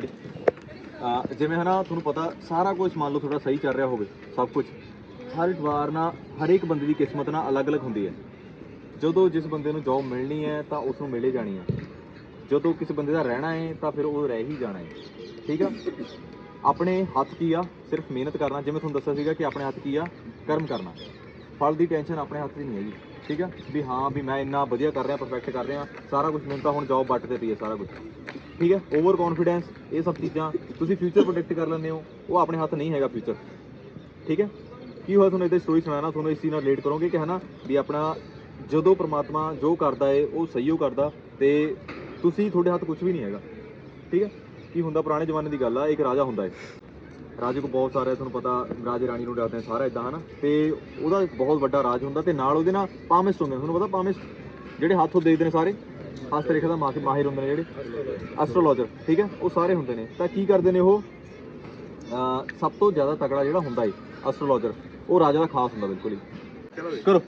ਪੜੀ ਜਿਵੇਂ ਹਨਾ ਤੁਹਾਨੂੰ ਪਤਾ, ਸਾਰਾ ਕੁਝ ਮੰਨ ਲਓ ਤੁਹਾਡਾ ਸਹੀ ਚੱਲ ਰਿਹਾ ਹੋਵੇ, ਸਭ ਕੁਝ ਹਰ ਵਾਰ ਨਾ ਹਰੇਕ ਬੰਦੇ ਦੀ ਕਿਸਮਤ ਨਾ ਅਲੱਗ-ਅਲੱਗ ਹੁੰਦੀ ਹੈ। ਜਦੋਂ ਜਿਸ ਬੰਦੇ ਨੂੰ ਜੌਬ ਮਿਲਣੀ ਹੈ, ਤਾਂ ਉਸ ਨੂੰ ਮਿਲੇ ਜਾਣੀ ਹੈ। ਜਦੋਂ ਕਿਸੇ ਬੰਦੇ ਦਾ ਰਹਿਣਾ ਹੈ, ਤਾਂ ਫਿਰ ਉਹ ਰਹਿ ਹੀ ਜਾਣਾ ਹੈ। ਠੀਕ ਆ? ਆਪਣੇ ਹੱਥ ਕੀ ਆ? ਸਿਰਫ ਮਿਹਨਤ ਕਰਨਾ। ਜਿਵੇਂ ਤੁਹਾਨੂੰ ਦੱਸਿਆ ਸੀਗਾ ਕਿ ਆਪਣੇ ਹੱਥ ਕੀ ਆ? ਕਰਮ ਕਰਨਾ। ਫਲ ਦੀ ਟੈਨਸ਼ਨ ਆਪਣੇ ਹੱਥ ਦੀ ਨਹੀਂ ਹੈਗੀ। ਠੀਕ ਆ? ਵੀ ਹਾਂ, ਵੀ ਮੈਂ ਇੰਨਾ ਵਧੀਆ ਕਰ ਰਿਹਾ ਪਰਫੈਕਟ ਕਰ ਰਿਹਾ। ਸਾਰਾ ਕੁਝ ਮੈਨੂੰ ਤਾਂ ਹੁਣ ਜੌਬ ਵੱਟ ਤੇ ਪਈ ਹੈ, ਸਾਰਾ ਕੁਝ ਠੀਕ ਹੈ? ਓਵਰ ਕੌਨਫੀਡੈਂਸ ਇਹ ਸਭ ਚੀਜ਼ਾਂ ਤੁਸੀਂ ਫਿਊਚਰ ਪ੍ਰੋਡਕਟ ਕਰ ਲੈਂਦੇ ਹੋ, ਉਹ ਆਪਣੇ ਹੱਥ ਨਹੀਂ ਹੈਗਾ ਫਿਊਚਰ ਠੀਕ ਹੈ? ਕੀ ਹੋਇਆ ਤੁਹਾਨੂੰ ਇਹਦੇ ਸਟੋਰੀ ਸੁਣਾਣਾ ਤੁਹਾਨੂੰ ਇਸ ਚੀਜ਼ ਨਾਲ ਰਿਲੇਟ ਕਰੋਗੇ ਕਿ ਹਨਾ ਵੀ ਆਪਣਾ ਜਦੋਂ ਪ੍ਰਮਾਤਮਾ ਜੋ ਕਰਦਾ ਏ, ਉਹ ਸਹੀ ਉਹ ਕਰਦਾ, ਤੇ ਤੁਸੀਂ ਤੁਹਾਡੇ ਹੱਥ ਕੁਝ ਵੀ ਨਹੀਂ ਹੈਗਾ। ਠੀਕ ਹੈ? ਕੀ ਹੁੰਦਾ, ਪੁਰਾਣੇ ਜ਼ਮਾਨੇ ਦੀ ਗੱਲ ਆ, ਇੱਕ ਰਾਜਾ ਹੁੰਦਾ ਏ। ਰਾਜੇ ਕੋ ਬਹੁਤ ਸਾਰੇ, ਤੁਹਾਨੂੰ ਪਤਾ, ਰਾਜੇ ਰਾਣੀ ਨੂੰ ਡਰਦੇ ਨੇ ਸਾਰਾ ਇਦਾਂ ਹਨਾ? ਤੇ ਉਹਦਾ ਬਹੁਤ ਵੱਡਾ ਰਾਜ ਹੁੰਦਾ, ਤੇ ਨਾਲ ਉਹਦੇ ਨਾਲ ਪਾਮਿਸਟ ਹੁੰਦੇ ਤੁਹਾਨੂੰ ਪਤਾ ਪਾਮਿਸਟ ਜਿਹੜੇ ਹੱਥੋਂ ਦੇਖਦੇ ਨੇ ਸਾਰੇ? ਹਸਤ ਰੇਖਾ ਦਾ ਮਾਹਿਰ ਮਾਹਿਰ ਹੁੰਦੇ ਨੇ ਜਿਹੜੇ ਐਸਟ੍ਰੋਲੋਜਰ ਠੀਕ ਹੈ? ਉਹ ਸਾਰੇ ਹੁੰਦੇ ਨੇ। ਤਾਂ ਕੀ ਕਰਦੇ ਨੇ ਉਹ? ਸਭ ਤੋਂ ਜ਼ਿਆਦਾ ਤਕੜਾ ਜਿਹੜਾ ਹੁੰਦਾ ਏ ਐਸਟ੍ਰੋਲੋਜਰ ਉਹ ਰਾਜਾ ਦਾ ਖਾਸ ਹੁੰਦਾ ਬਿਲਕੁਲ ਹੀ। ਕਰੋ।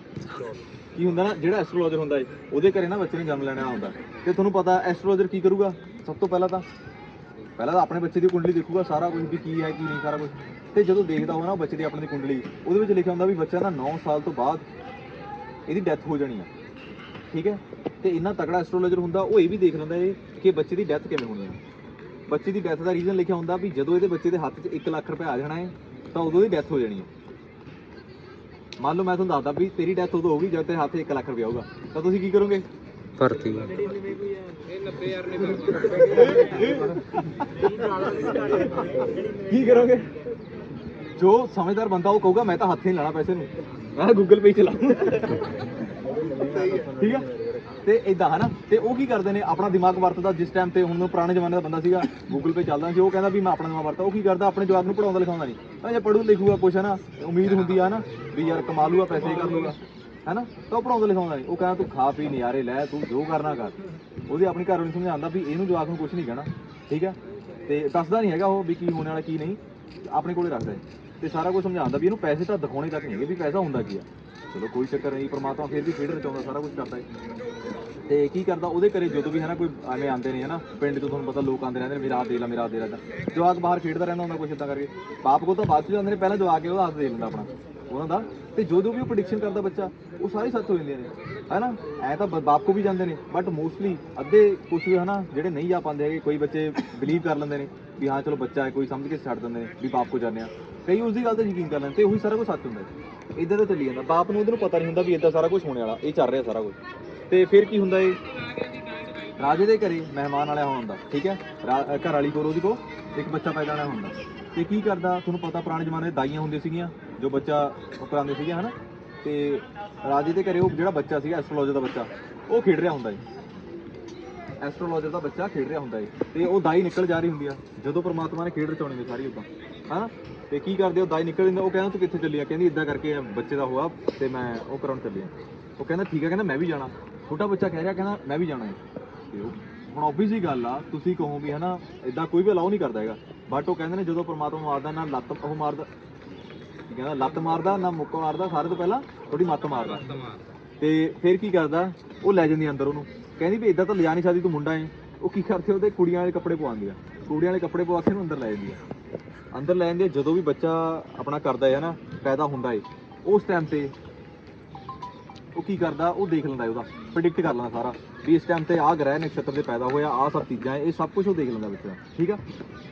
ਕੀ ਹੁੰਦਾ ਨਾ, ਜਿਹੜਾ ਐਸਟ੍ਰੋਲੋਜਰ ਹੁੰਦਾ ਏ, ਉਹਦੇ ਘਰੇ ਨਾ ਬੱਚੇ ਨੇ ਜਨਮ ਲੈਣਾ ਹੁੰਦਾ। ਤੇ ਤੁਹਾਨੂੰ ਪਤਾ ਐਸਟ੍ਰੋਲੋਜਰ ਕੀ ਕਰੂਗਾ? ਸਭ ਤੋਂ ਪਹਿਲਾਂ ਤਾਂ ਪਹਿਲਾਂ ਤਾਂ ਆਪਣੇ ਬੱਚੇ ਦੀ ਕੁੰਡਲੀ ਦੇਖੂਗਾ, ਸਾਰਾ ਕੁਝ ਵੀ ਕੀ ਹੈ, ਕੀ ਨਹੀਂ, ਸਾਰਾ ਕੁਝ ਤੇ ਜਦੋਂ ਦੇਖਦਾ ਹੋਵੇ ਨਾ ਉਹ ਬੱਚੇ ਦੀ ਆਪਣੇ ਦੀ ਕੁੰਡਲੀ, ਉਹਦੇ ਵਿੱਚ ਲਿਖਿਆ ਹੁੰਦਾ ਵੀ ਬੱਚਾ ਨਾ 9 ਸਾਲ ਤੋਂ ਬਾਅਦ ਇਹਦੀ ਡੈਥ ਹੋ ਜਾਣੀ ਆ। ਠੀਕ ਹੈ? ਤੇ ਇੰਨਾ ਤਕੜਾ ਐਸਟ੍ਰੋਲੋਜਰ ਹੁੰਦਾ ਉਹ ਇਹ ਵੀ ਦੇਖ ਲੈਂਦਾ ਏ ਕਿ ਬੱਚੇ ਦੀ ਡੈਥ ਕਿਵੇਂ ਹੋਣੀ ਹੈ ਬੱਚੇ ਦੀ ਡੈਥ ਦਾ ਰੀਜ਼ਨ ਲਿਖਿਆ ਹੁੰਦਾ ਵੀ ਜਦੋਂ ਇਹਦੇ ਬੱਚੇ ਦੇ ਹੱਥ 'ਚ 1 ਲੱਖ ਰੁਪਏ ਆ ਜਾਣਾ ਹੈ ਤਾਂ ਉਦੋਂ ਦੀ ਡੈਥ ਹੋ ਜਾਣੀ ਹੈ ਮੰਨ ਲਓ ਮੈਂ ਤੁਹਾਨੂੰ ਦੱਸਦਾ ਵੀ ਤੇਰੀ ਡੈਥ ਉਦੋਂ ਹੋਊਗੀ ਜਦ ਤੇਰੇ ਹੱਥ 'ਚ 1 ਲੱਖ ਰੁਪਏ ਆਊਗਾ ਤਾਂ ਤੁਸੀਂ ਕੀ ਕਰੋਗੇ? ਭਰਤੀ। ਕੀ ਕਰੋਗੇ? ਜੋ ਸਮਝਦਾਰ ਬੰਦਾ ਉਹ ਕਹੂਗਾ ਮੈਂ ਤਾਂ ਹੱਥ ਹੀ ਨੀ ਲਾਣਾ ਪੈਸੇ ਨੂੰ। ਮੈਂ ਗੂਗਲ ਪੇ ਚਲਾਉਂ ਠੀਕ ਆ? ਤੇ ਇਦਾਂ ਹਨਾ? ਤੇ ਉਹ ਕੀ ਕਰਦੇ ਨੇ? ਆਪਣਾ ਦਿਮਾਗ ਵਰਤਦਾ, ਜਿਸ ਟਾਈਮ ਤੇ ਹੁਣ ਪੁਰਾਣੇ ਜ਼ਮਾਨੇ ਦਾ ਬੰਦਾ ਸੀਗਾ ਗੂਗਲ ਪੇ ਚੱਲਦਾ ਸੀ, ਉਹ ਕਹਿੰਦਾ ਵੀ ਮੈਂ ਆਪਣਾ ਦਿਮਾਗ ਵਰਤਾ ਉਹ ਕੀ ਕਰਦਾ? ਆਪਣੇ ਜਵਾਬ ਨੂੰ ਪੜਾਉਂਦਾ ਲਿਖਾਉਂਦਾ ਨਹੀਂ। ਤਾਂ ਜੇ ਪੜੂ ਲਿਖੂਗਾ ਕੁਛ ਹੈ ਉਮੀਦ ਹੁੰਦੀ ਆ ਨਾ ਵੀ ਯਾਰ ਕਮਾ ਲੂਗਾ, ਪੈਸੇ ਕਰ ਲੂਗਾ, ਹੈਨਾ? ਤਾਂ ਉਹ ਪੜਾਉਂਦਾ ਲਿਖਾਉਂਦਾ ਨਹੀਂ। ਉਹ ਕਹਿੰਦਾ, ਤੂੰ ਖਾ ਪੀ ਨਜ਼ਾਰੇ ਲੈ, ਤੂੰ ਜੋ ਕਰਨਾ ਕਰ। ਉਹਦੀ ਆਪਣੀ ਘਰ ਨੂੰ ਸਮਝਾਉਂਦਾ ਵੀ ਇਹਨੂੰ ਜਵਾਕ ਨੂੰ ਕੁਝ ਨਹੀਂ ਕਹਿਣਾ, ਠੀਕ ਆ? ਤੇ ਦੱਸਦਾ ਨਹੀਂ ਹੈਗਾ ਉਹ ਵੀ ਕੀ ਹੋਣ ਵਾਲਾ, ਕੀ ਨਹੀਂ। ਆਪਣੇ ਕੋਲੇ ਰੱਖਦਾ ਤੇ ਸਾਰਾ ਕੁਝ ਸਮਝਾਉਂਦਾ ਵੀ ਇਹਨੂੰ ਪੈਸੇ ਤਾਂ ਦਿਖਾਉਣੇ ਤੱਕ ਨਹੀਂ ਹੈਗੇ, ਵੀ ਪੈਸਾ ਹੁੰਦਾ ਕੀ ਆ? ਚਲੋ ਕੋਈ ਚੱਕਰ ਨਹੀਂ, ਪਰਮਾਤਮਾ ਫਿਰ ਵੀ ਖੇਡ ਰਚਾਉਂਦਾ ਸਾਰਾ ਕੁਝ ਕਰਦਾ ਹੈ। ਤੇ ਕੀ ਕਰਦਾ, ਉਹਦੇ ਘਰੇ ਜਦੋਂ ਵੀ ਹੈ ਨਾ ਕੋਈ ਐਵੇਂ ਆਉਂਦੇ ਨੇ ਹੈ ਨਾ ਪਿੰਡ ਤੋਂ ਤੁਹਾਨੂੰ ਪਤਾ ਲੋਕ ਆਉਂਦੇ ਰਹਿੰਦੇ ਨੇ ਮੇਰਾ ਹੱਥ ਦੇ ਲਾ ਮੇਰਾ ਦੇ ਲਾ ਜਵਾਕ ਬਾਹਰ ਖੇਡਦਾ ਰਹਿੰਦਾ ਹੁੰਦਾ ਕੁਛ ਇਦਾਂ ਕਰਕੇ। ਬਾਪ ਕੋਲ ਤਾਂ ਬਾਅਦ ਚ ਜਾਂਦੇ ਨੇ, ਪਹਿਲਾਂ ਜਵਾਕ ਕੇ ਉਹਦਾ ਹੱਥ ਦੇ ਲੈਂਦਾ ਆਪਣਾ, ਉਹਨਾਂ ਦਾ। ਤੇ ਜਦੋਂ ਵੀ ਉਹ ਪ੍ਰੈਡਿਕਸ਼ਨ ਕਰਦਾ ਬੱਚਾ, ਉਹ ਸਾਰੇ ਸੱਚ ਹੋ ਜਾਂਦੇ ਨੇ, ਹੈਨਾ? ਐ ਤਾਂ ਬ- ਬਾਪ ਕੋ ਵੀ ਜਾਂਦੇ ਨੇ ਬਟ ਮੋਸਟਲੀ ਅੱਧੇ ਕੁਝ ਵੀ ਹਨਾ, ਜਿਹੜੇ ਨਹੀਂ ਜਾ ਪਾਉਂਦੇ ਹੈਗੇ, ਕੋਈ ਬੱਚੇ ਬਿਲੀਵ ਕਰ ਲੈਂਦੇ ਨੇ, ਵੀ ਹਾਂ ਚਲੋ ਬੱਚਾ ਹੈ, ਕੋਈ ਸਮਝ ਕੇ ਛੱਡ ਦਿੰਦੇ ਨੇ, ਵੀ ਬਾਪ ਕੋ ਜਾਂਦੇ ਆ। ਕਈ ਉਸ ਦੀ ਗੱਲ ਤੇ ਯਕੀਨ ਕਰ ਲੈਂਦੇ ਤੇ ਉਹੀ ਸਾਰਾ ਕੁਝ ਸੱਚ ਹੁੰਦਾ ਹੈ। ਇਦਾਂ ਤਾਂ ਚੱਲੀ ਜਾਂਦਾ। ਬਾਪ ਨੂੰ ਇਹਦੇ ਨੂੰ ਪਤਾ ਨਹੀਂ ਹੁੰਦਾ ਵੀ ਇਦਾਂ ਸਾਰਾ ਕੁਝ ਹੋਣ ਵਾਲਾ, ਇਹ ਚੱਲ ਰਿਹਾ ਸਾਰਾ ਕੁਝ ਤੇ ਫਿਰ ਕੀ ਹੁੰਦਾ ਏ ਰਾਜੇ ਦੇ ਘਰੇ ਮਹਿਮਾਨ ਵਾਲਿਆ ਹੁੰਦਾ ਠੀਕ ਹੈ? ਰਾ- ਘਰ ਵਾਲੀ ਕੋਲ, ਉਹਦੀ ਕੋ ਇੱਕ ਬੱਚਾ ਪੈਦਾ ਹੋਣਾ ਹੁੰਦਾ ਤੇ ਕੀ ਕਰਦਾ? ਤੁਹਾਨੂੰ ਪਤਾ ਪੁਰਾਣੇ ਜ਼ਮਾਨੇ ਦਾਈਆਂ ਹੁੰਦੀਆਂ ਸੀਗੀਆਂ, ਜੋ ਬੱਚਾ ਕਰਾਉਂਦੇ ਸੀਗੇ, ਹਨਾ? ਤੇ ਰਾਜੇ ਦੇ ਘਰੇ ਉਹ ਜਿਹੜਾ ਬੱਚਾ ਸੀਗਾ, ਐਸਟ੍ਰੋਲੋਜਰ ਦਾ ਬੱਚਾ, ਉਹ ਖੇਡ ਰਿਹਾ ਹੁੰਦਾ ਏ। ਐਸਟ੍ਰੋਲੋਜਰ ਦਾ ਬੱਚਾ ਖੇਡ ਰਿਹਾ ਹੁੰਦਾ ਏ। ਤੇ ਉਹ ਦਾਈ ਨਿਕਲ ਜਾ ਰਹੀ ਹੁੰਦੀ ਆ, ਜਦੋਂ ਪ੍ਰਮਾਤਮਾ ਨੇ ਖੇਡ ਰਚਾਉਣੀ ਨੇ ਸਾਰੀ ਉਦਾਂ, ਹਨਾ? ਤੇ ਕੀ ਕਰਦੇ ਉਹ ਦਾਈ ਨਿਕਲ ਜਾਂਦਾ। ਉਹ ਕਹਿੰਦਾ ਤੂੰ ਕਿੱਥੇ ਚੱਲੀ ਆ? ਕਹਿੰਦੀ ਇਦਾਂ ਕਰਕੇ ਬੱਚੇ ਦਾ ਹੋਆ ਤੇ ਮੈਂ ਉਹ ਕਰਾਉਣ ਚੱਲੀ ਆ। ਉਹ ਕਹਿੰਦਾ ਠੀਕ ਆ। ਕਹਿੰਦਾ ਮੈਂ ਵੀ ਜਾਣਾ। ਛੋਟਾ ਬੱਚਾ ਕਹਿ ਰਿਹਾ ਕਹਿੰਦਾ ਮੈਂ ਵੀ ਜਾਣਾ ਹੈ। ਤੇ ਉਹ ਹੁਣ ਆਬਵੀਅਸ ਹੀ ਗੱਲ ਆ ਤੁਸੀਂ ਕਹੋ ਵੀ ਹਨਾ ਇਦਾਂ ਕੋਈ ਵੀ ਅਲਾਉ ਨਹੀਂ ਕਰਦਾ ਹੈਗਾ। ਬਟ ਉਹ ਕਹਿੰਦੇ ਨੇ ਜਦੋਂ ਪ੍ਰਮਾਤਮਾ ਮਾਰਦਾ ਨਾ ਲੱਤ ਉਹ ਮਾਰਦਾ ਕਹਿੰਦਾ ਲੱਤ ਮਾਰਦਾ ਨਾ ਮੁੱਕ ਮਾਰਦਾ ਸਾਰੇ ਤੋਂ ਪਹਿਲਾਂ ਥੋੜੀ ਮੱਤ ਮਾਰਦਾ। ਤੇ ਫਿਰ ਕੀ ਕਰਦਾ? ਉਹ ਲੈ ਜਾਂਦੀ ਅੰਦਰ ਉਹਨੂੰ। ਕਹਿੰਦੀ ਵੀ ਇਦਾਂ ਤਾਂ ਲਿਜਾ ਨਹੀਂ ਸਕਦੀ ਤੂੰ ਮੁੰਡਾ ਏ ਉਹ ਕੀ ਕਰਦੇ ਉਹਦੇ ਕੁੜੀਆਂ ਵਾਲੇ ਕੱਪੜੇ ਪਵਾਉਂਦੀ ਆ। ਕੁੜੀਆਂ ਵਾਲੇ ਕੱਪੜੇ ਪਵਾ ਕੇ ਉਹਨੂੰ ਅੰਦਰ ਲੈ ਜਾਂਦੀ ਆ। ਅੰਦਰ ਲੈ ਜਾਂਦੀ ਜਦੋਂ ਵੀ ਬੱਚਾ ਆਪਣਾ ਕਰਦਾ ਹੈ ਨਾ ਪੈਦਾ ਹੁੰਦਾ ਏ। ਉਸ ਟਾਈਮ ਤੇ ਉਹ ਕੀ ਕਰਦਾ ਉਹ ਦੇਖ ਲੈਂਦਾ ਏ ਉਹਦਾ ਪ੍ਰੈਡਿਕਟ ਕਰ ਲੈਂਦਾ ਸਾਰਾ ਵੀ ਇਸ ਟਾਈਮ ਤੇ ਆਹ ਗ੍ਰਹਿ ਨਕਸ਼ਤਰ ਦੇ ਪੈਦਾ ਹੋਇਆ ਆਹ ਸਭ ਚੀਜ਼ਾਂ ਇਹ ਸਭ ਕੁਝ ਉਹ ਦੇਖ ਲੈਂਦਾ ਬੱਚਾ ਠੀਕ ਆ?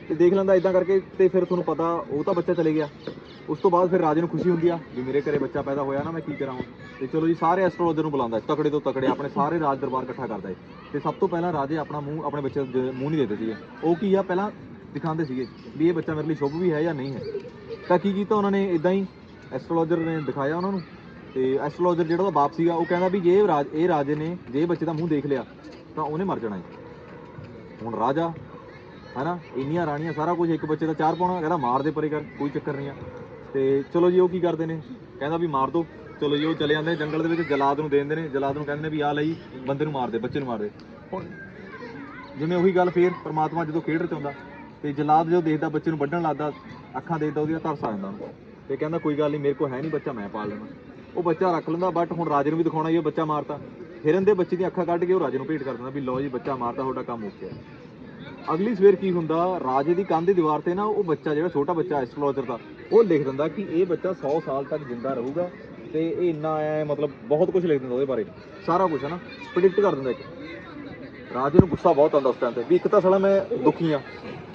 ਤੇ ਦੇਖ ਲੈਂਦਾ ਇਦਾਂ ਕਰਕੇ ਤੇ ਫਿਰ ਤੁਹਾਨੂੰ ਪਤਾ ਉਹ ਤਾਂ ਬੱਚਾ ਚਲੇ ਗਿਆ। ਉਸ ਤੋਂ ਬਾਅਦ ਫਿਰ ਰਾਜੇ ਨੂੰ ਖੁਸ਼ੀ ਹੁੰਦੀ ਆ ਵੀ ਮੇਰੇ ਘਰੇ ਬੱਚਾ ਪੈਦਾ ਹੋਇਆ ਨਾ ਮੈਂ ਕੀ ਕਰਾਂ ਤੇ ਚਲੋ ਜੀ ਸਾਰੇ ਐਸਟ੍ਰੋਲੋਜਰ ਨੂੰ ਬੁਲਾਉਂਦਾ ਹੈ, ਤਕੜੇ ਤੋਂ ਤਕੜੇ ਆਪਣੇ ਸਾਰੇ ਰਾਜ ਦਰਬਾਰ ਇਕੱਠਾ ਕਰਦਾ ਹੈ ਤੇ ਸਭ ਤੋਂ ਪਹਿਲਾਂ ਰਾਜੇ ਆਪਣਾ ਮੂੰਹ ਆਪਣੇ ਬੱਚੇ ਦਾ ਮੂੰਹ ਨਹੀਂ ਦੇਦੇ ਸੀਗੇ। ਉਹ ਕੀ ਆ ਪਹਿਲਾਂ ਦਿਖਾਉਂਦੇ ਸੀਗੇ ਵੀ ਇਹ ਬੱਚਾ ਮੇਰੇ ਲਈ ਸ਼ੁਭ ਵੀ ਹੈ ਜਾਂ ਨਹੀਂ ਹੈ। ਤਾਂ ਕੀ ਕੀਤਾ ਉਹਨਾਂ ਨੇ? ਇਦਾਂ ਹੀ ਐਸਟ੍ਰੋਲੋਜਰ ਨੇ ਦਿਖਾਇਆ ਉਹਨਾਂ ਨੂੰ ਤੇ ਐਸਟ੍ਰੋਲੋਜਰ ਜਿਹੜਾ ਉਹਦਾ ਬਾਪ ਸੀਗਾ, ਉਹ ਕਹਿੰਦਾ ਵੀ ਜੇ ਰਾਜ, ਇਹ ਰਾਜੇ ਨੇ ਜੇ ਇਹ ਬੱਚੇ ਦਾ ਮੂੰਹ ਦੇਖ ਲਿਆ, ਤਾਂ ਉਹਨੇ ਮਰ ਜਾਣਾ ਹੈ। ਹੁਣ ਰਾਜਾ, ਹੈਨਾ, ਇੰਨੀਆਂ ਰਾਣੀਆਂ, ਸਾਰਾ ਕੁਝ ਇੱਕ ਬੱਚੇ ਦਾ ਚਾਰ ਪਾਉਣਾ, ਕਹਿੰਦਾ ਮਾਰ ਦੇ ਪਰੇ ਕਰ, ਕੋਈ ਚੱਕਰ ਨਹੀਂ ਆ। ਤੇ ਚਲੋ ਜੀ, ਉਹ ਕੀ ਕਰਦੇ ਨੇ? ਕਹਿੰਦਾ ਵੀ ਮਾਰ ਦੋ। ਚਲੋ ਜੀ, ਉਹ ਚਲੇ ਜਾਂਦੇ ਜੰਗਲ ਦੇ ਵਿੱਚ, ਜਲਾਦ ਨੂੰ ਦੇ ਦਿੰਦੇ ਨੇ। ਜਲਾਦ ਨੂੰ ਕਹਿੰਦੇ ਨੇ ਵੀ ਆ ਲਈ ਬੰਦੇ ਨੂੰ ਮਾਰ ਦੇ, ਬੱਚੇ ਨੂੰ ਮਾਰ ਦੇ। ਹੁਣ ਜਿਵੇਂ ਉਹੀ ਗੱਲ ਫੇਰ ਪ੍ਰਮਾਤਮਾ ਜਦੋਂ ਖੇਡ ਰਚਾਉਂਦਾ ਤੇ ਜਲਾਦ ਜਦੋਂ ਦੇਖਦਾ ਬੱਚੇ ਨੂੰ ਵੱਢਣ ਲੱਗਦਾ, ਅੱਖਾਂ ਦੇਖਦਾ ਉਹਦੀਆਂ ਤਰਸ ਆ ਜਾਂਦਾ। ਉਹਨੂੰ ਤੇ ਕਹਿੰਦਾ ਕੋਈ ਗੱਲ ਨਹੀਂ, ਮੇਰੇ ਕੋਲ ਹੈ ਨਹੀਂ ਬੱਚਾ, ਮੈਂ ਪਾਲ ਲੈਣਾ। ਉਹ ਬੱਚਾ ਰੱਖ ਲੈਂਦਾ ਬਟ ਹੁਣ ਰਾਜੇ ਨੂੰ ਵੀ ਦਿਖਾਉਣਾ ਹੀ ਉਹ ਬੱਚਾ ਮਾਰਤਾ। ਹਿਰਨ ਦੇ ਬੱਚੇ ਦੀਆਂ ਅੱਖਾਂ ਕੱਢ ਕੇ ਉਹ ਰਾਜੇ ਨੂੰ ਭੇਟ ਕਰ ਦਿੰਦਾ ਵੀ ਲਓ ਜੀ, ਬੱਚਾ ਮਾਰਤਾ, ਤੁਹਾਡਾ ਕੰਮ ਹੋ ਅਗਲੀ ਸਵੇਰ ਕੀ ਹੁੰਦਾ, ਰਾਜੇ ਦੀ ਕੰਧ ਦੀ ਦੀਵਾਰ ਤੇ ਨਾ ਉਹ ਬੱਚਾ ਜਿਹੜਾ ਛੋਟਾ ਬੱਚਾ ਐਸਟ੍ਰੋਲੋਜਰ ਦਾ, ਉਹ ਲਿਖ ਦਿੰਦਾ ਕਿ ਇਹ ਬੱਚਾ 100 ਸਾਲ ਤੱਕ ਜਿੰਦਾ ਰਹੂਗਾ ਤੇ ਇਹ ਇੰਨਾ ਐ ਮਤਲਬ ਬਹੁਤ ਕੁਝ ਲਿਖ ਦਿੰਦਾ ਉਹਦੇ ਬਾਰੇ। ਸਾਰਾ ਕੁਝ ਹੈ ਨਾ ਪ੍ਰੈਡਿਕਟ ਕਰ ਦਿੰਦਾ ਇੱਕ। ਰਾਜੇ ਨੂੰ ਗੁੱਸਾ ਬਹੁਤ ਆਉਂਦਾ ਉਸ ਟਾਈਮ ਤੇ, ਵੀ ਇੱਕ ਤਾਂ ਸਾਲਾ ਮੈਂ ਦੁਖੀ ਆ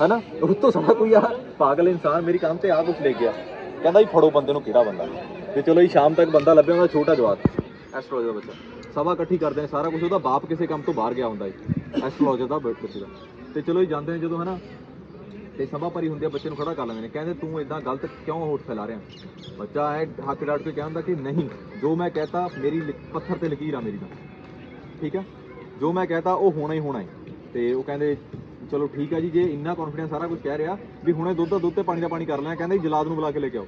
ਹੈਨਾ? ਉਸ ਸਾਲਾ ਕੋਈ ਆ ਪਾਗਲ ਇਨਸਾਨ ਮੇਰੀ ਕੰਮ ਤੇ ਆ ਕੁਝ ਲੈ ਗਿਆ। ਕਹਿੰਦਾ ਜੀ, ਫੜੋ ਬੰਦੇ ਨੂੰ, ਕਿਹੜਾ ਬੰਦਾ? ਤੇ ਚਲੋ ਜੀ, ਸ਼ਾਮ ਤੱਕ ਬੰਦਾ ਲੱਭਿਆ ਉਹਦਾ ਛੋਟਾ ਜਵਾਕ। ਐਸਟ੍ਰੋਲੋਜਰ ਦਾ ਬੱਚਾ। ਸਭਾ ਇਕੱਠੀ ਕਰਦੇ ਨੇ ਸਾਰਾ ਕੁਝ ਉਹਦਾ ਬਾਪ ਕਿਸੇ ਕੰਮ ਤੋਂ ਬਾਹਰ ਗਿਆ ਹੁੰਦਾ ਜੀ। ਐਸਟ੍ਰੋਲੋਜਰ ਦਾ ਬੱਚੇ ਦਾ। ਤੇ ਚਲੋ ਜੀ, ਜਾਂਦੇ ਨੇ ਜਦੋਂ, ਹਨਾ? ਤੇ ਸਭਾ ਭਰੀ ਹੁੰਦੀ ਆ, ਬੱਚੇ ਨੂੰ ਖੜਾ ਕਰ ਲੈਂਦੇ ਨੇ। ਕਹਿੰਦੇ, ਤੂੰ ਇਦਾਂ ਗਲਤ ਕਿਉਂ ਹੋਠ ਫੈਲਾ ਰਿਹਾ? ਬੱਚਾ ਹੈ ਹੱਕ ਡਾਟ ਕੇ ਕਹਿੰਦਾ ਕਿ ਨਹੀਂ, ਜੋ ਮੈਂ ਕਹਤਾ, ਮੇਰੀ ਪੱਥਰ ਤੇ ਲਕੀਰ ਆ ਮੇਰੀ ਤਾਂ। ਠੀਕ ਹੈ ਜੋ ਮੈਂ ਕਹਤਾ ਉਹ ਹੋਣਾ ਹੀ ਹੋਣਾ ਹੈ। ਤੇ ਉਹ ਕਹਿੰਦੇ, ਚਲੋ ਠੀਕ ਆ ਜੀ, ਜੇ ਇੰਨਾ ਕੌਨਫੀਡੈਂਸ ਸਾਰਾ ਕੁਝ ਕਹਿ ਰਿਹਾ ਵੀ ਹੁਣੇ ਦੁੱਧ ਦਾ ਦੁੱਧ ਤੇ ਪਾਣੀ ਦਾ ਪਾਣੀ ਕਰ ਲਿਆ, ਕਹਿੰਦਾ ਜੀ ਜਲਾਦ ਨੂੰ ਬੁਲਾ ਕੇ ਲੈ ਕੇ ਆਓ।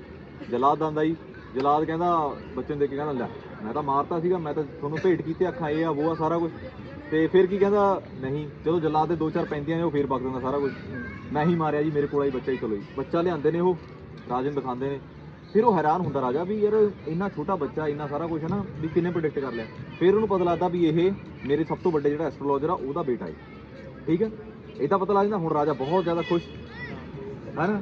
ਜਲਾਦ ਆਂਦਾ ਜੀ, ਜਲਾਦ ਕਹਿੰਦਾ ਬੱਚੇ ਨੂੰ ਦੇਖ ਕੇ ਕਹਿੰਦਾ ਲੈ, ਮੈਂ ਤਾਂ ਮਾਰਤਾ ਸੀਗਾ, ਮੈਂ ਤਾਂ ਤੁਹਾਨੂੰ ਭੇਟ ਕੀਤੇ, ਅੱਖਾਂ ਇਹ ਆ, ਉਹ ਆ, ਸਾਰਾ ਕੁਝ ਤੇ ਫਿਰ ਕੀ ਕਹਿੰਦਾ, ਨਹੀਂ ਚਲੋ ਜਲਾਦ ਦੇ ਦੋ ਚਾਰ ਪੈਂਦੀਆਂ ਨੇ, ਉਹ ਫੇਰ ਬਕ ਦਿੰਦਾ ਸਾਰਾ ਕੁਝ ਮੈਂ ਹੀ ਮਾਰਿਆ ਜੀ, ਮੇਰੇ ਕੋਲ ਆਈ ਬੱਚਾ ਹੀ, ਚਲੋ ਜੀ। ਬੱਚਾ ਲਿਆਂਦੇ ਨੇ ਉਹ, ਰਾਜਨ ਦਿਖਾਉਂਦੇ ਨੇ। ਫਿਰ ਉਹ ਹੈਰਾਨ ਹੁੰਦਾ ਰਾਜਾ ਵੀ ਯਾਰ ਇੰਨਾ ਛੋਟਾ ਬੱਚਾ, ਇੰਨਾ ਸਾਰਾ ਕੁਝ ਹੈ ਨਾ, ਵੀ ਕਿੰਨੇ ਪ੍ਰੈਡਿਕਟ ਕਰ ਲਿਆ। ਫਿਰ ਉਹਨੂੰ ਪਤਾ ਲੱਗਦਾ ਵੀ ਇਹ ਮੇਰੇ ਸਭ ਤੋਂ ਵੱਡੇ ਜਿਹੜਾ ਐਸਟ੍ਰੋਲੋਜਰ ਆ, ਉਹਦਾ ਬੇਟਾ ਹੈ ਠੀਕ ਹੈ? ਇਹ ਤਾਂ ਪਤਾ ਲੱਗ ਜਾਂਦਾ ਹੁਣ ਰਾਜਾ ਬਹੁਤ ਜ਼ਿਆਦਾ ਖੁਸ਼। ਹੈ ਨਾ?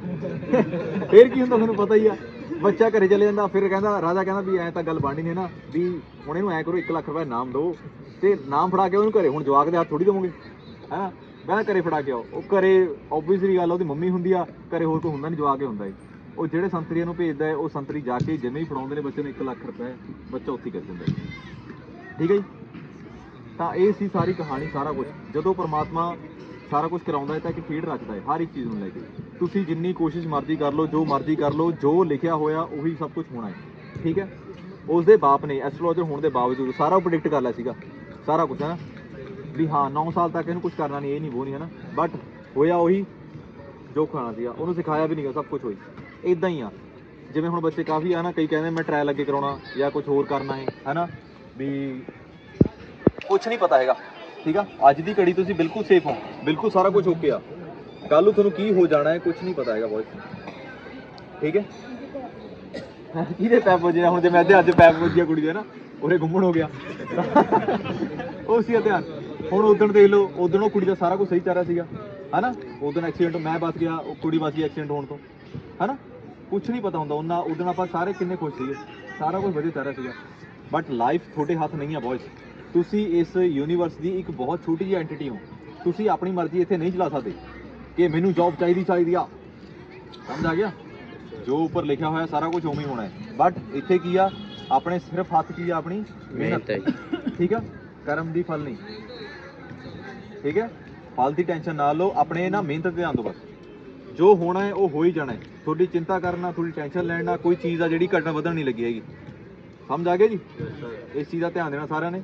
ਫਿਰ ਕੀ ਹੁੰਦਾ ਤੁਹਾਨੂੰ ਪਤਾ ਹੀ ਆ। ਬੱਚਾ ਘਰੇ ਚਲੇ ਜਾਂਦਾ, ਫਿਰ ਕਹਿੰਦਾ, ਰਾਜਾ ਕਹਿੰਦਾ ਵੀ ਐ ਤਾਂ ਗੱਲ ਬਣਨੀ ਨਹੀਂ ਨਾ, ਵੀ ਹੁਣ ਇਹਨੂੰ ਐ ਕਰੋ 1 ਲੱਖ ਰੁਪਏ ਨਾਮ ਦਿਓ ਤੇ ਨਾਮ ਫੜਾ ਕੇ ਉਹਨੂੰ ਘਰੇ, ਹੁਣ ਜਵਾਕ ਦੇ ਹੱਥ ਥੋੜੀ ਦੇਵੋਗੇ। ਹੈ ਨਾ? ਮੈਂ ਘਰੇ ਫੜਾ ਕੇ ਆਓ। ਉਹ ਘਰੇ ਆਬਵੀਅਸਲੀ ਗੱਲ ਉਹਦੀ ਮੰਮੀ ਹੁੰਦੀ ਆ, ਘਰੇ ਹੋਰ ਕੋਈ ਹੁੰਦਾ ਨਹੀਂ, ਜਵਾਕ ਹੀ ਹੁੰਦਾ ਏ। ਉਹ ਜਿਹੜੇ ਸੰਤਰੀਆਂ ਨੂੰ ਭੇਜਦਾ ਹੈ, ਉਹ ਸੰਤਰੀ ਜਾ ਕੇ ਜਿਵੇਂ ਹੀ ਫੜਾਉਂਦੇ ਨੇ ਬੱਚੇ ਨੂੰ 1 ਲੱਖ ਰੁਪਏ, ਬੱਚਾ ਉੱਥੇ ਕਰ ਦਿੰਦਾ ਠੀਕ ਹੈ ਜੀ? ਤਾਂ ਇਹ ਸੀ ਸਾਰੀ ਕਹਾਣੀ, ਸਾਰਾ ਕੁਝ ਜਦੋਂ ਪਰਮਾਤਮਾ ਸਾਰਾ ਕੁਝ ਕਰਾਉਂਦਾ ਹੈ ਤਾਂ ਇੱਕ ਫੀਡ ਰੱਖਦਾ ਹੈ, ਹਰ ਇੱਕ ਚੀਜ਼ ਨੂੰ ਲੈ ਕੇ। ਤੁਸੀਂ ਜਿੰਨੀ ਕੋਸ਼ਿਸ਼ ਮਰਜ਼ੀ ਕਰ ਲਓ, ਜੋ ਮਰਜ਼ੀ ਕਰ ਲਓ, ਜੋ ਲਿਖਿਆ ਹੋਇਆ, ਉਹੀ ਸਭ ਕੁਝ ਹੋਣਾ ਹੈ। ਠੀਕ ਹੈ? ਉਸ ਦੇ ਬਾਪ ਨੇ ਐਸਟ੍ਰੋਲੋਜਰ ਹੋਣ ਦੇ ਬਾਵਜੂਦ ਸਾਰਾ ਪ੍ਰੈਡਿਕਟ ਕਰ ਲਿਆ ਸੀਗਾ। ਸਾਰਾ ਕੁਝ ਹੈ ਨਾ ਵੀ ਹਾਂ 9 ਸਾਲ ਤੱਕ ਇਹਨੂੰ ਕੁਝ ਕਰਨਾ ਨਹੀਂ, ਇਹ ਨਹੀਂ, ਉਹ ਨਹੀਂ ਹੈ ਨਾ ਬਟ ਹੋਇਆ ਉਹੀ, ਜੋ ਖਾਣਾ ਸੀਗਾ। ਉਹਨੂੰ ਸਿਖਾਇਆ ਵੀ ਨਹੀਂਗਾ ਸਭ ਕੁਝ ਹੋਈ। ਇਦਾਂ ਹੀ ਆ। ਜਿਵੇਂ ਹੁਣ ਬੱਚੇ ਕਾਫੀ ਆ ਨਾ, ਕਈ ਕਹਿੰਦੇ ਮੈਂ ਟ੍ਰਾਇਲ ਅੱਗੇ ਕਰਾਉਣਾ ਜਾਂ ਕੁਝ ਹੋਰ ਕਰਨਾ ਹੈ, ਹੈਨਾ? ਵੀ ਕੁਝ ਨਹੀਂ ਪਤਾ ਹੈਗਾ, ਠੀਕ ਆ? ਅੱਜ ਦੀ ਘੜੀ ਤੁਸੀਂ ਬਿਲਕੁਲ ਸੇਫ ਹੋ, ਬਿਲਕੁਲ ਸਾਰਾ ਕੁਝ ਓਕੇ ਆ। ਕੱਲ ਨੂੰ ਤੁਹਾਨੂੰ ਕੀ ਹੋ ਜਾਣਾ ਹੈ ਕੁਝ ਨਹੀਂ ਪਤਾ ਹੈਗਾ ਬॉयਜ਼ ਠੀਕ ਹੈ? ਕਿਹਦੇ ਪੈਪ ਵਜਿਆ ਹੁਣ ਜੇ ਮੈਂ ਅੱਧੇ ਅੱਜ ਪੈਪ ਵਜਿਆ ਕੁੜੀ ਦੇ ਨਾ ਉਹਰੇ ਗੁੰਮਣ ਹੋ ਗਿਆ। ਉਹ ਸੀ ਧਿਆਨ। ਹੁਣ ਉਦੋਂ ਦੇਖ ਲਓ ਉਦੋਂ ਉਹ ਕੁੜੀ ਦਾ ਸਾਰਾ ਕੁਝ ਸਹੀ ਚੱਲ ਰਿਹਾ ਸੀਗਾ, ਹਨਾ? ਉਦੋਂ ਐਕਸੀਡੈਂਟ ਮੈਂ ਬਚ ਗਿਆ, ਉਹ ਕੁੜੀ ਬਚ ਗਈ ਐਕਸੀਡੈਂਟ ਹੋਣ ਤੋਂ, ਹਨਾ? ਕੁਝ ਨਹੀਂ ਪਤਾ ਹੁੰਦਾ। ਉਹਨਾਂ ਉਦੋਂ ਆਪਾਂ ਸਾਰੇ ਕਿੰਨੇ ਖੁਸ਼ ਸੀਗੇ। ਸਾਰਾ ਕੁਝ ਵਧੀਆ ਚੱਲ ਰਿਹਾ ਸੀਗਾ। ਬਟ ਲਾਈਫ ਤੁਹਾਡੇ ਹੱਥ ਨਹੀਂ ਆ ਬॉयਜ਼ ਤੁਸੀਂ ਇਸ ਯੂਨੀਵਰਸ ਦੀ ਇੱਕ ਬਹੁਤ ਛੋਟੀ ਜਿਹੀ ਐਂਟੀਟੀ ਹੋ। ਤੁਸੀਂ ਆਪਣੀ ਮਰਜ਼ੀ ਇੱਥੇ ਨਹੀਂ ਚਲਾ ਸਕਦੇ। ਕਿ ਮੈਨੂੰ ਜੌਬ ਚਾਹੀਦੀ ਚਾਹੀਦੀ ਆ। ਸਮਝ ਆ ਗਿਆ? ਜੋ ਉੱਪਰ ਲਿਖਿਆ ਹੋਇਆ ਸਾਰਾ ਕੁਝ ਉਵੇਂ ਹੀ ਹੋਣਾ ਹੈ। ਬਟ ਇੱਥੇ ਕੀ ਆ? ਆਪਣੇ ਸਿਰਫ ਹੱਥ ਕੀ ਆ ਆਪਣੀ? ਮਿਹਨਤ ਠੀਕ ਆ? ਕਰਮ ਦੀ ਫਲ ਨਹੀਂ। ਠੀਕ ਹੈ? ਫਲ ਦੀ ਟੈਨਸ਼ਨ ਨਾ ਲਓ। ਆਪਣੇ ਨਾ ਮਿਹਨਤ ਤੇ ਧਿਆਨ ਦਿਓ ਬਸ। ਜੋ ਹੋਣਾ ਹੈ ਉਹ ਹੋ ਹੀ ਜਾਣਾ ਹੈ। ਤੁਹਾਡੀ ਚਿੰਤਾ ਕਰਨਾ ਤੁਹਾਡੀ ਟੈਨਸ਼ਨ ਲੈਣਾ ਕੋਈ ਚੀਜ਼ ਆ ਜਿਹੜੀ ਘਟਨਾ ਵਧਣ ਨਹੀਂ ਲੱਗੀ ਹੈਗੀ। ਸਮਝ ਆ ਗਿਆ ਜੀ? ਇਸ ਚੀਜ਼ ਦਾ ਧਿਆਨ ਦੇਣਾ ਸਾਰਿਆਂ ਨੇ।